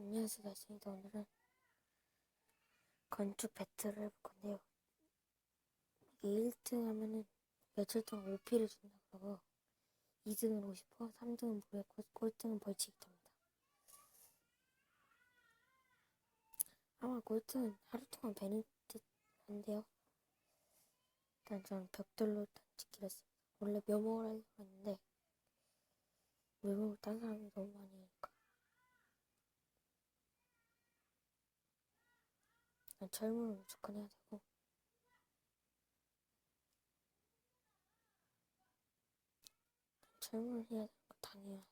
안녕하세요 날씨입니다 오늘은 건축 배틀을 해볼 건데요. 이게 1등 하면은 며칠 동안 5피를 준다 그러고 2등은 50%, 3등은 무료고 꼴등은 벌칙이 됩니다. 아마 꼴등은 하루 동안 배는 듯 한데요. 일단 저는 벽돌로 일단 짓기로 했습니다. 원래 묘목을 하려고 했는데 묘목을 딴 사람이 너무 많이 난 철문을 무조건 해야 되고 철문을 해야 되는 거 당연하죠.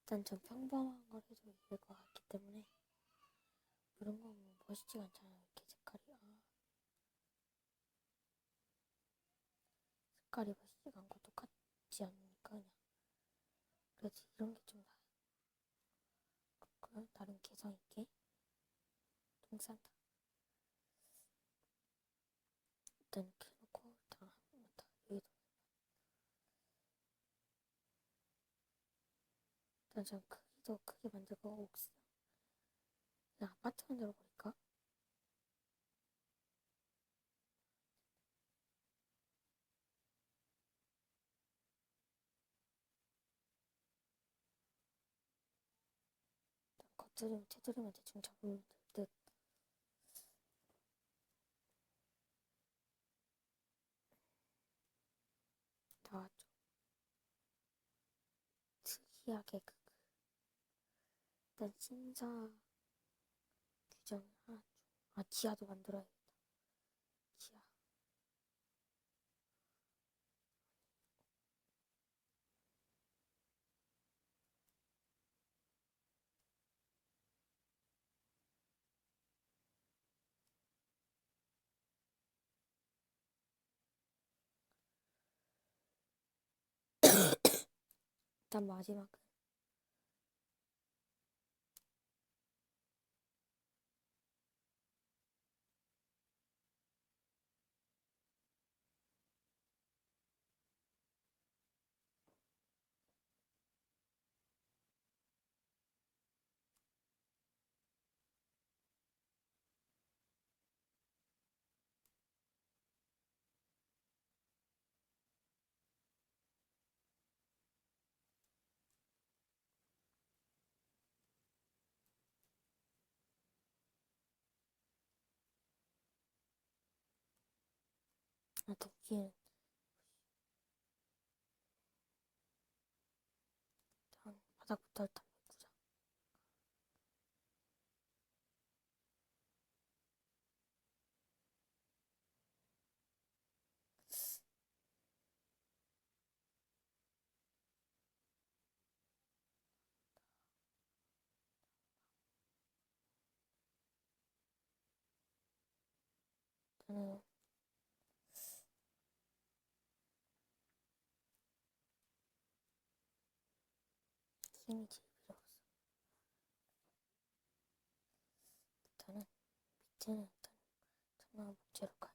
일단 전 평범한 걸 해도 이길 것 같기 때문에 이런 거 뭐 멋있지가 않잖아요. 이렇게 색깔이 아. 색깔이 멋있지가 않고 똑같지 않으니까 그냥 그래도 이런 게 좀 나아요. 다른 개성 있게 똥 싼다. 일단 해놓고 일단 한번다 여기도 일단 좀 크기도 크게 만들고 옥상 그냥 아파트 만들어 버릴까? 겉으로 테두리만 대충 잡으면 될 듯. 나왔죠. 특이하게 그, 그 일단 심사 규정을 하나 줘. 아 지하도 만들어야겠다. 지하. 일단 마지막 도끼는 일단 바닥부터 일단 메꾸자. 저는 힘이 제일 없어. 일단은 밑에는 일단 천만 목재로 가요.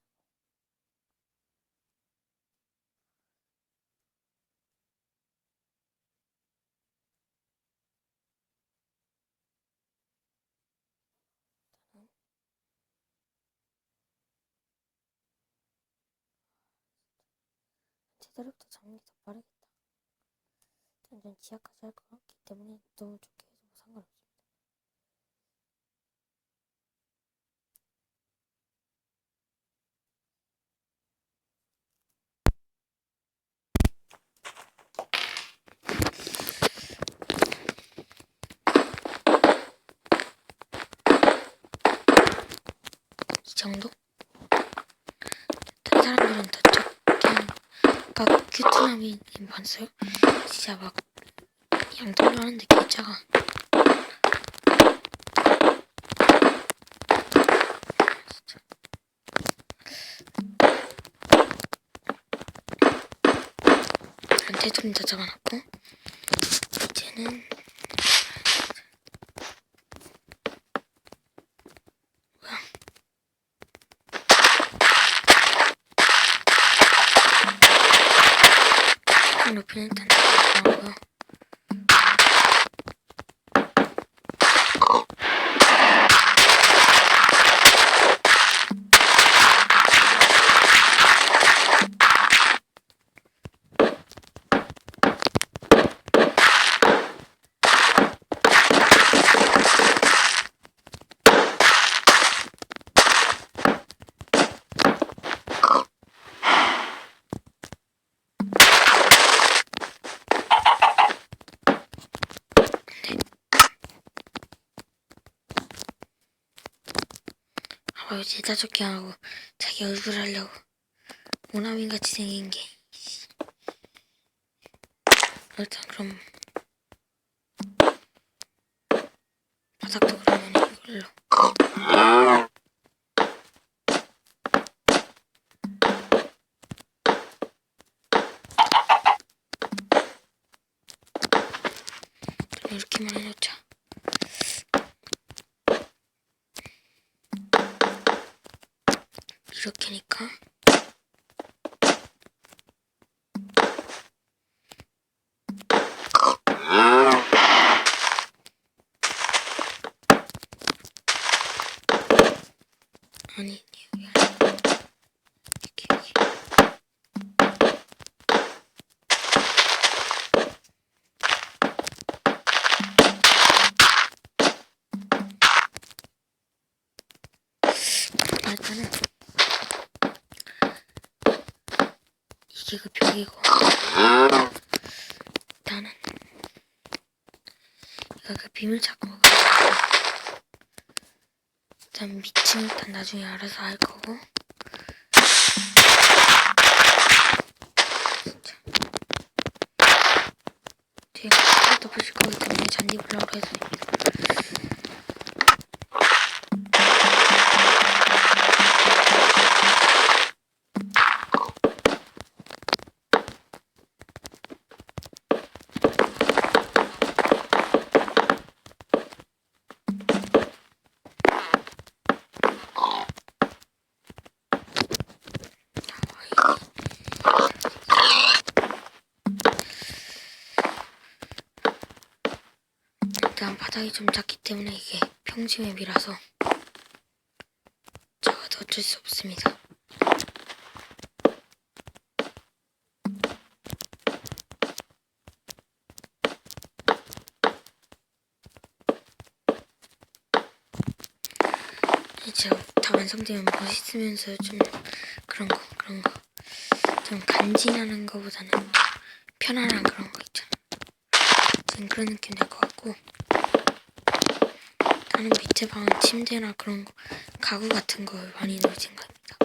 제대로부터 잡는 게더 빠르겠다. 일단 전 지하까지 할것 같기 때문에 너무 좋게 해도 뭐 상관없습니다. 이 정도? 다른 사람들은 더 적게 큐트나미 님 봤어요? 진짜 막 양털로 하는데 개짜가. 한테 좀더 잡아놨고. 이제는 뭐야 높이는 바로 제자적게 하고 자기 얼굴 하려고 오나민 같이 생긴 게. 씨. 일단 그럼 바닥도 그러면 이걸로. 그럼 이렇게만 해놓자. 이렇게니까. 아니 여기 아니 이렇게 여기 일단은 벽이고 나는 이거 그 비밀 찾고 일단 미층 일단 나중에 알아서 할 거고. 진짜. 뒤에 또 보실 거기 때문에 잔디 블럭으로 해서 일단 바닥이 좀 작기 때문에 이게 평지맵이라서 작아도 어쩔 수 없습니다. 이제 다 완성되면 멋있으면서 좀 그런 거 그런 거 좀 간지나는 거보다는 편안한 그런 거 있잖아. 좀 그런 느낌 될것 같고 나는 밑에 방은 침대나 그런 거 가구 같은 걸 많이 넣을 생각입니다.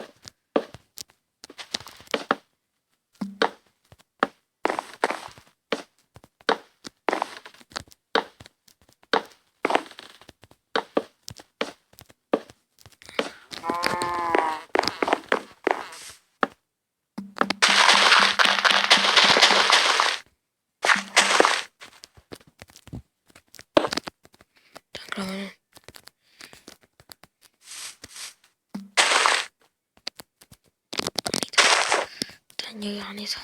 자, 그러면 아니다. 일단 여기 안에서.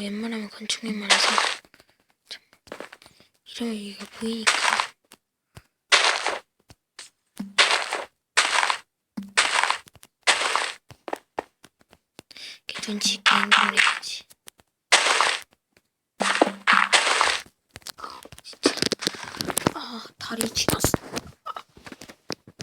웬만하면 건축물만 해서. 이러면 이게 보이니까 이렇게 눈치 행동을 해야지. 진짜. 아 다리 지났어